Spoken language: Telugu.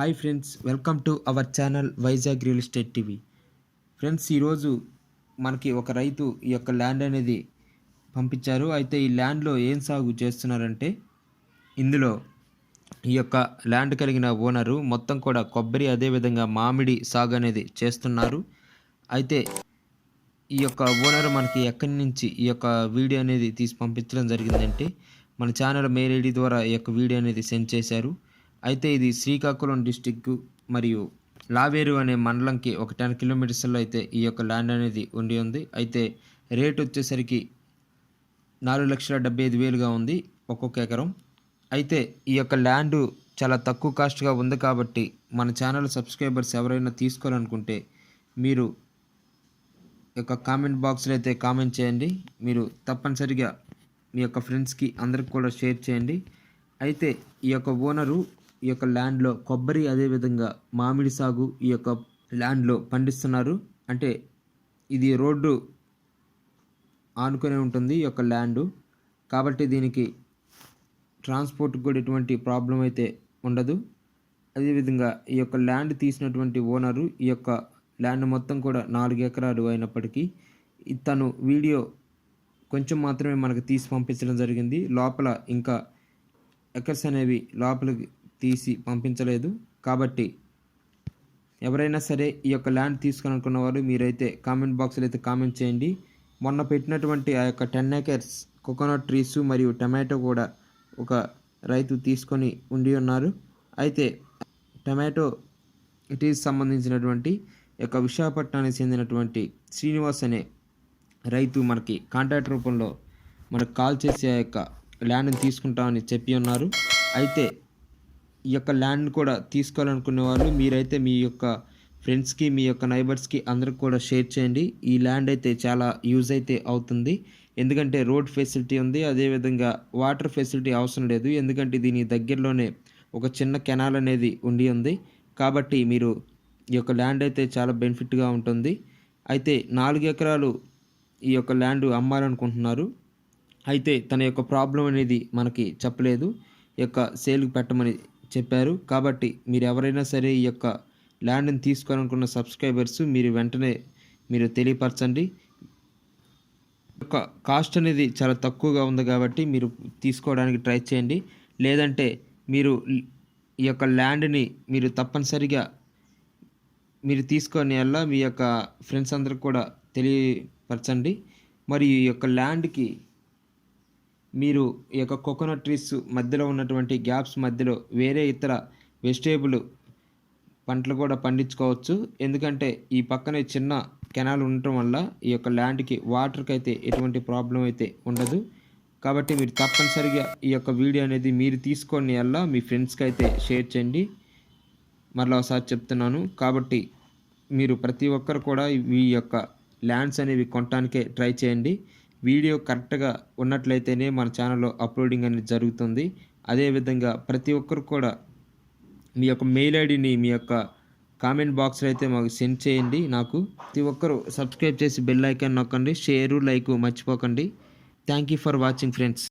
Hi friends welcome to our channel Vizag real estate TV. Friends ఈరోజు మనకి ఒక రైతు ఈ యొక్క ల్యాండ్ అనేది పంపించారు. అయితే ఈ ల్యాండ్లో ఏం సాగు చేస్తున్నారంటే ఇందులో ఈ యొక్క ల్యాండ్ కలిగిన ఓనరు మొత్తం కూడా కొబ్బరి అదేవిధంగా మామిడి సాగు అనేది చేస్తున్నారు. అయితే ఈ యొక్క ఓనర్ మనకి ఎక్కడి నుంచి ఈ యొక్క వీడియో అనేది తీసి పంపించడం జరిగిందంటే మన ఛానల్ మెయిల్ ఐడి ద్వారా ఈ యొక్క వీడియో అనేది సెండ్ చేశారు. అయితే ఇది శ్రీకాకుళం డిస్టిక్ మరియు లావేరు అనే మండలంకి ఒక టెన్ కిలోమీటర్స్లో అయితే ఈ యొక్క ల్యాండ్ అనేది ఉండి ఉంది. అయితే రేట్ వచ్చేసరికి నాలుగు లక్షల డెబ్బై ఐదు వేలుగా ఉంది ఒక్కొక్క ఎకరం. అయితే ఈ యొక్క ల్యాండ్ చాలా తక్కువ కాస్ట్గా ఉంది కాబట్టి మన ఛానల్ సబ్స్క్రైబర్స్ ఎవరైనా తీసుకోవాలనుకుంటే మీరు యొక్క కామెంట్ బాక్స్లో అయితే కామెంట్ చేయండి. మీరు తప్పనిసరిగా మీ యొక్క ఫ్రెండ్స్కి అందరికి కూడా షేర్ చేయండి. అయితే ఈ యొక్క ఓనరు ఈ యొక్క ల్యాండ్లో కొబ్బరి అదేవిధంగా మామిడి సాగు ఈ యొక్క ల్యాండ్లో పండిస్తున్నారు. అంటే ఇది రోడ్డు ఆనుకొని ఉంటుంది ఈ యొక్క ల్యాండు. కాబట్టి దీనికి ట్రాన్స్పోర్ట్ కూడా ఎటువంటి ప్రాబ్లం అయితే ఉండదు. అదేవిధంగా ఈ యొక్క ల్యాండ్ తీసినటువంటి ఓనరు ఈ యొక్క ల్యాండ్ మొత్తం కూడా నాలుగు ఎకరాలు అయినప్పటికీ తను వీడియో కొంచెం మాత్రమే మనకు తీసి పంపించడం జరిగింది. లోపల ఇంకా ఎకర్స్ అనేవి లోపలికి తీసి పంపించలేదు. కాబట్టి ఎవరైనా సరే ఈ యొక్క ల్యాండ్ తీసుకోవాలనుకున్న వారు మీరైతే కామెంట్ బాక్స్లో అయితే కామెంట్ చేయండి. మొన్న పెట్టినటువంటి ఆ యొక్క టెన్ ఏకర్స్ కోకోనట్ ట్రీస్ మరియు టమాటో కూడా ఒక రైతు తీసుకొని ఉండి ఉన్నారు. అయితే టమాటో ట్రీస్ సంబంధించినటువంటి యొక్క విశాఖపట్నానికి చెందినటువంటి శ్రీనివాస్ అనే రైతు మనకి కాంట్రాక్ట్ రూపంలో మనకు కాల్ చేసి ఆ యొక్క ల్యాండ్ని తీసుకుంటామని చెప్పి ఉన్నారు. అయితే ఈ యొక్క ల్యాండ్ కూడా తీసుకోవాలనుకునే వాళ్ళు మీరైతే మీ యొక్క ఫ్రెండ్స్కి మీ యొక్క నైబర్స్కి అందరికి కూడా షేర్ చేయండి. ఈ ల్యాండ్ అయితే చాలా యూజ్ అయితే అవుతుంది. ఎందుకంటే రోడ్ ఫెసిలిటీ ఉంది అదేవిధంగా వాటర్ ఫెసిలిటీ అవసరం లేదు. ఎందుకంటే దీని దగ్గరలోనే ఒక చిన్న కెనాల్ అనేది ఉండి ఉంది. కాబట్టి మీరు ఈ యొక్క ల్యాండ్ అయితే చాలా బెనిఫిట్గా ఉంటుంది. అయితే నాలుగు ఎకరాలు ఈ యొక్క ల్యాండ్ అమ్మాలనుకుంటున్నారు. అయితే తన యొక్క ప్రాబ్లం అనేది మనకి చెప్పలేదు. ఈ యొక్క సేల్కి పెట్టమని చెప్పారు. కాబట్టి మీరు ఎవరైనా సరే ఈ యొక్క ల్యాండ్ని తీసుకోవాలనుకున్న సబ్స్క్రైబర్స్ మీరు వెంటనే మీరు తెలియపరచండి. యొక్క కాస్ట్ అనేది చాలా తక్కువగా ఉంది కాబట్టి మీరు తీసుకోవడానికి ట్రై చేయండి. లేదంటే మీరు ఈ యొక్క ల్యాండ్ని మీరు తప్పనిసరిగా మీరు తీసుకొని వల్ల మీ యొక్క ఫ్రెండ్స్ అందరికి కూడా తెలియపరచండి. మరియు ఈ యొక్క ల్యాండ్కి మీరు ఈ యొక్క కోకోనట్ ట్రీస్ మధ్యలో ఉన్నటువంటి గ్యాప్స్ మధ్యలో వేరే ఇతర వెజిటేబుల్ పంటలు కూడా పండించుకోవచ్చు. ఎందుకంటే ఈ పక్కనే చిన్న కెనాల్ ఉండటం వల్ల ఈ యొక్క ల్యాండ్కి వాటర్కి అయితే ఎటువంటి ప్రాబ్లం అయితే ఉండదు. కాబట్టి మీరు తప్పనిసరిగా ఈ యొక్క వీడియో అనేది మీరు తీసుకొని వల్ల మీ ఫ్రెండ్స్కి అయితే షేర్ చేయండి. మరలా ఒకసారి చెప్తున్నాను. కాబట్టి మీరు ప్రతి ఒక్కరు కూడా ఈ యొక్క ల్యాండ్స్ అనేవి కొనటానికే ట్రై చేయండి. వీడియో కరెక్ట్గా ఉన్నట్లయితేనే మన ఛానల్లో అప్లోడింగ్ అనేది జరుగుతుంది. అదేవిధంగా ప్రతి ఒక్కరు కూడా మీ యొక్క మెయిల్ ఐడిని మీ యొక్క కామెంట్ బాక్స్లో అయితే మాకు సెండ్ చేయండి. నాకు ప్రతి ఒక్కరు సబ్స్క్రైబ్ చేసి బెల్ ఐకాన్ నొక్కండి. షేరు లైక్ మర్చిపోకండి. Thank you for watching friends.